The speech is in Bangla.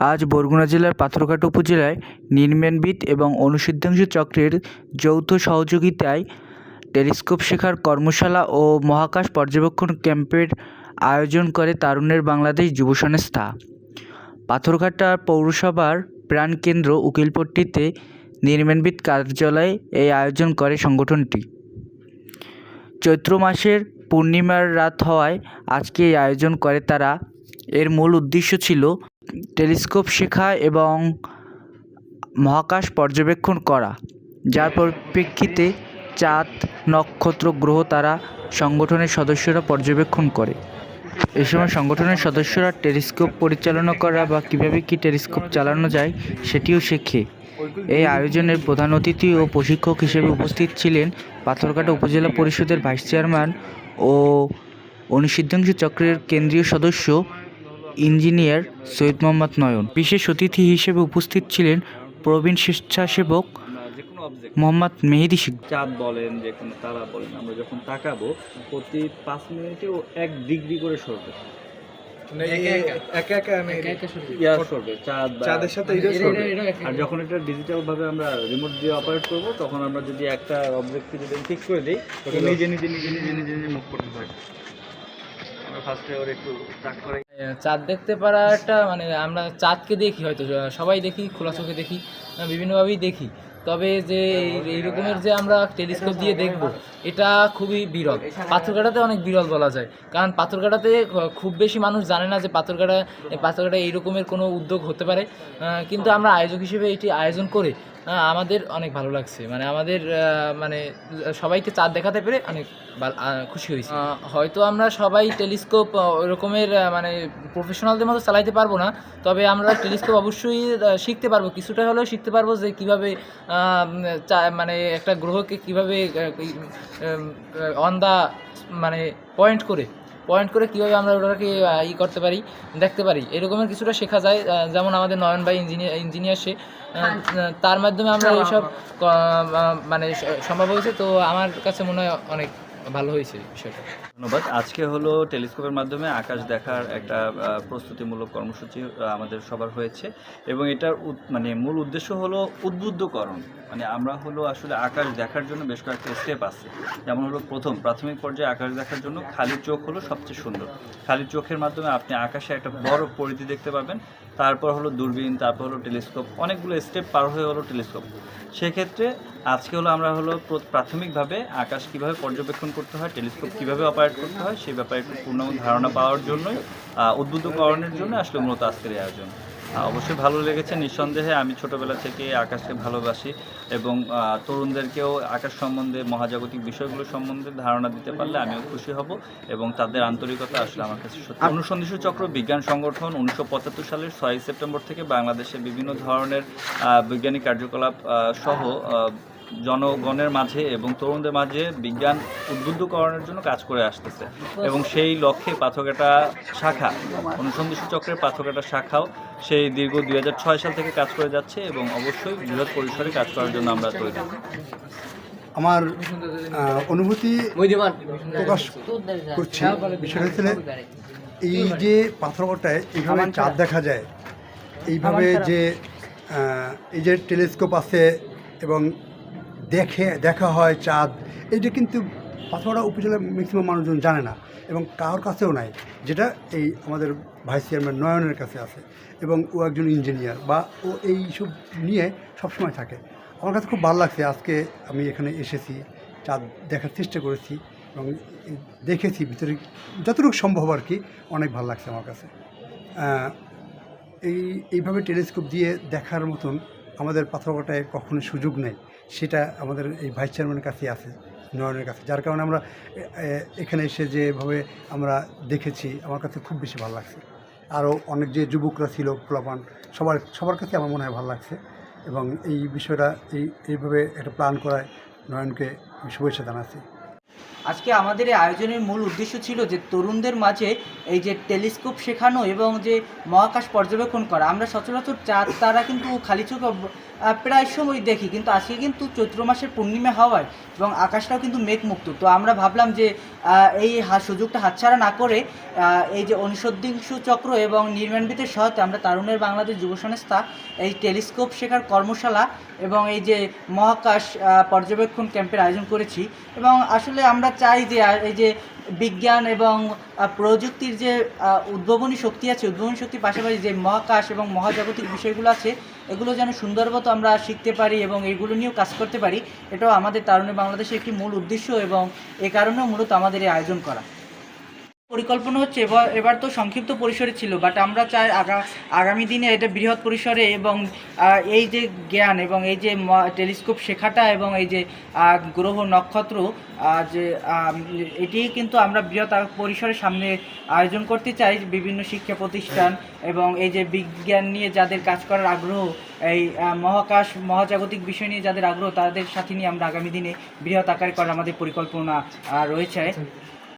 আজ বরগুনা জেলার পাথরঘাট উপজেলায় নির্মাণবিদ এবং অনুসিদ্ধাংশ চক্রের যৌথ সহযোগিতায় টেলিস্কোপ শেখার কর্মশালা ও মহাকাশ পর্যবেক্ষণ ক্যাম্পের আয়োজন করে তারুণ্যের বাংলাদেশ যুব সংস্থা। পাথরঘাটা পৌরসভার প্রাণকেন্দ্র উকিলপট্টিতে নির্মাণবিদ কার্যালয়ে এই আয়োজন করে সংগঠনটি। চৈত্র মাসের পূর্ণিমার রাত হওয়ায় আজকে এই আয়োজন করে তারা। এর মূল উদ্দেশ্য ছিল টেলিস্কোপ শেখা এবং মহাকাশ পর্যবেক্ষণ করা, যার পরিপ্রেক্ষিতে চাঁদ, নক্ষত্র, গ্রহ তারা সংগঠনের সদস্যরা পর্যবেক্ষণ করে। এই সময় সংগঠনের সদস্যরা টেলিস্কোপ পরিচালনা করা বা কীভাবে কী টেলিস্কোপ চালানো যায় সেটিও শেখে। এই আয়োজনের প্রধান অতিথি ও প্রশিক্ষক হিসেবে উপস্থিত ছিলেন পাথরঘাটা উপজেলা পরিষদের ভাইস চেয়ারম্যান ও অনুসিদ্ধাংশ চক্রের কেন্দ্রীয় সদস্য ইঞ্জিনিয়ার সৈয়দ মোহাম্মদ নয়ন। বিশেষ অতিথি হিসেবে উপস্থিত ছিলেন প্রবীণ স্বেচ্ছাসেবক মোহাম্মদ মেহেদি শিক চাঁদ বলেন যে কোনো তারা বলেন আমরা যখন তাকাবো প্রতি পাঁচ মিনিটে ও এক ডিগ্রি করে সরবে। একা একা? আমি সরবে? চাঁদ চাঁদের সাথে আর যখন এটা ডিজিটাল ভাবে আমরা রিমোট দিয়ে অপারেট করব তখন আমরা যদি একটা অবজেক্টকে যদি ফিক্স করে দিই তখন নিজে নিজে নিজে নিজে নিজে নিজে মুভ করতে পারি একটু চাঁদ দেখতে পারাটা মানে আমরা চাঁদকে দেখি হয়তো সবাই দেখি, খোলা চোখে দেখি বিভিন্নভাবেই দেখি। তবে যে এই- রকমের যে আমরা টেলিস্কোপ দিয়ে দেখব, এটা খুবই বিরল। পাথরঘাটাতে অনেক বিরল বলা যায়। কারণ পাথরঘাটাতে খুব বেশি মানুষ জানে না যে পাথরঘাটা পাথরঘাটা এই রকমের কোনো উদ্যোগ হতে পারে। কিন্তু আমরা আয়োজক হিসেবে এটি আয়োজন করে আহ, আমাদের অনেক ভালো লাগছে। মানে আমাদের মানে সবাইকে চাঁদ দেখাতে পেরে অনেক খুশি হয়েছি। হয়তো আমরা সবাই টেলিস্কোপ ওরকমের মানে প্রফেশনালদের মতো চালাইতে পারব না তবে আমরা টেলিস্কোপ অবশ্যই শিখতে পারব। কিছুটা হলেও শিখতে পারব যে কীভাবে চা- মানে একটা গ্রহকে কীভাবে অন দা মানে পয়েন্ট করে পয়েন্ট করে কীভাবে আমরা ওটাকে ই করতে পারি দেখতে পারি। এরকমের কিছুটা শেখা যায় যেমন আমাদের নয়ন ভাই ইঞ্জিনিয়ার ইঞ্জিনিয়ার সে তার মাধ্যমে আমরা এইসব মানে সম্ভব হয়েছে। তো আমার কাছে মনে হয় অনেক। ভালো হয়েছে বিষয়টা। ধন্যবাদ। আজকে হলো টেলিস্কোপের মাধ্যমে আকাশ দেখার একটা প্রস্তুতিমূলক কর্মসূচি আমাদের সবার হয়েছে এবং এটার মানে মূল উদ্দেশ্য হলো উদ্বুদ্ধকরণ। মানে আমরা হলো আসলে আকাশ দেখার জন্য বেশ কয়েকটা স্টেপ আছে। যেমন হলো প্রথম, প্রাথমিক পর্যায়ে আকাশ দেখার জন্য খালি চোখ হলো সবচেয়ে সুন্দর। খালি চোখের মাধ্যমে আপনি আকাশে একটা বড় পরিধি দেখতে পাবেন। তারপর হলো দূরবীন, তারপর হলো টেলিস্কোপ। অনেকগুলো স্টেপ পার হয়ে হলো টেলিস্কোপ। সেক্ষেত্রে আজকে হলো আমরা হলো প্র- প্রাথমিকভাবে আকাশ কীভাবে পর্যবেক্ষণ করতে হয় টেলিস্কোপ কীভাবে অপারেট করতে হয় সেই ব্যাপারে একটু পূর্ণ ধারণা পাওয়ার জন্যই উদ্বুদ্ধকরণের জন্য আসলে মূলত আজকের এই আয়োজন। অবশ্যই ভালো লেগেছে নিঃসন্দেহে আমি ছোটবেলা থেকে আকাশকে ভালোবাসি এবং তরুণদেরকেও আকাশ সম্বন্ধে মহাজাগতিক বিষয়গুলো সম্বন্ধে ধারণা দিতে পারলে আমিও খুশি হব এবং তাদের আন্তরিকতা আসলে আমার কাছে সত্যি। অনুসন্ধিত চক্র বিজ্ঞান সংগঠন উনিশশো পঁচাত্তর সালের ছয় সেপ্টেম্বর থেকে বাংলাদেশে বিভিন্ন ধরনের বৈজ্ঞানিক কার্যকলাপ সহ জনগণের মাঝে এবং তরুণদের মাঝে বিজ্ঞান উদ্বুদ্ধকরণের জন্য কাজ করে আসতেছে। এবং সেই লক্ষ্যে পাথরঘাটা শাখা অনুসন্ধিত চক্রের পাথরঘাটা শাখাও সেই দীর্ঘ দুই হাজার ছয় সাল থেকে কাজ করে যাচ্ছে এবং অবশ্যই বৃহৎ পরিসরে কাজ করার জন্য আমরা তৈরি। আমার অনুভূতি প্রকাশ করছি হচ্ছে এই যে পাথরঘাটায় এইভাবে চাঁদ দেখা যায় এইভাবে যে এই যে টেলিস্কোপ আছে এবং দেখে, দেখা হয় চাঁদ। এইটা কিন্তু পাথরঘাটা উপজেলার ম্যাক্সিমাম মানুষজন জানে না এবং কারোর কাছেও নাই, যেটা এই আমাদের ভাইস চেয়ারম্যান নয়নের কাছে আছে এবং ও একজন ইঞ্জিনিয়ার বা ও এই সব নিয়ে সবসময় থাকে। আমার কাছে খুব ভালো লাগছে, আজকে আমি এখানে এসেছি, চাঁদ দেখার চেষ্টা করেছি এবং দেখেছি, ভিতরে যতটুকু সম্ভব আর কি, অনেক ভালো লাগছে আমার কাছে। এই, এইভাবে টেলিস্কোপ দিয়ে দেখার মতন আমাদের পাথরঘাটায় কখনো সুযোগ নেই। সেটা আমাদের এই ভাইস চেয়ারম্যানের কাছেই আছে, নয়নের কাছে। যার কারণে আমরা এখানে এসে যেভাবে আমরা দেখেছি, আমার কাছে খুব বেশি ভালো লাগছে। আরও অনেক যে যুবকরা ছিল প্লাবান সবার সবার কাছে আমার মনে হয় ভালো লাগছে। এবং এই বিষয়টা, এই, এইভাবে একটা প্ল্যান করায় নয়নকে শুভেচ্ছা জানাচ্ছি। আজকে আমাদের এই আয়োজনের মূল উদ্দেশ্য ছিল যে তরুণদের মাঝে এই যে টেলিস্কোপ শেখানো এবং যে মহাকাশ পর্যবেক্ষণ করা। আমরা সচরাচর চাঁদ, তারা কিন্তু খালি চোখে প্রায় সময় দেখি, কিন্তু আজকে কিন্তু চৈত্র মাসের পূর্ণিমা হওয়ায় এবং আকাশটাও কিন্তু মেঘমুক্ত। তো আমরা ভাবলাম যে এই সুযোগটা হাতছাড়া না করে এই যে অনুসন্ধিংসু চক্র এবং নির্মাণবিদের সহায়তা আমরা তারুণের বাংলাদেশ যুব সংস্থা এই টেলিস্কোপ শেখার কর্মশালা এবং এই যে মহাকাশ পর্যবেক্ষণ ক্যাম্পের আয়োজন করেছি। এবং আসলে আমরা চাই যে এই যে বিজ্ঞান এবং প্রযুক্তির যে উদ্ভাবনী শক্তি আছে, উদ্ভাবনী শক্তির পাশাপাশি যে মহাকাশ এবং মহাজাগতিক বিষয়গুলো আছে, এগুলো যেন সুন্দরমতো আমরা শিখতে পারি এবং এগুলো নিয়েও কাজ করতে পারি, এটাও আমাদের তারুণ্য বাংলাদেশের একটি মূল উদ্দেশ্য এবং এ কারণেও মূলত আমাদের এই আয়োজন করা। পরিকল্পনা হচ্ছে, এবার তো সংক্ষিপ্ত পরিসরে ছিল বাট আমরা চাই আগা, আগামী দিনে এটা বৃহৎ পরিসরে এবং এই যে জ্ঞান এবং এই যে টেলিস্কোপ শেখাটা এবং এই যে গ্রহ নক্ষত্র যে এটি কিন্তু আমরা বৃহৎ পরিসরে সামনে আয়োজন করতে চাই, বিভিন্ন শিক্ষা প্রতিষ্ঠান এবং এই যে বিজ্ঞান নিয়ে যাদের কাজ করার আগ্রহ, এই মহাকাশ, মহাজাগতিক বিষয় নিয়ে যাদের আগ্রহ, তাদের সাথে নিয়ে আমরা আগামী দিনে বৃহৎ আকারে করার আমাদের পরিকল্পনা রয়েছে।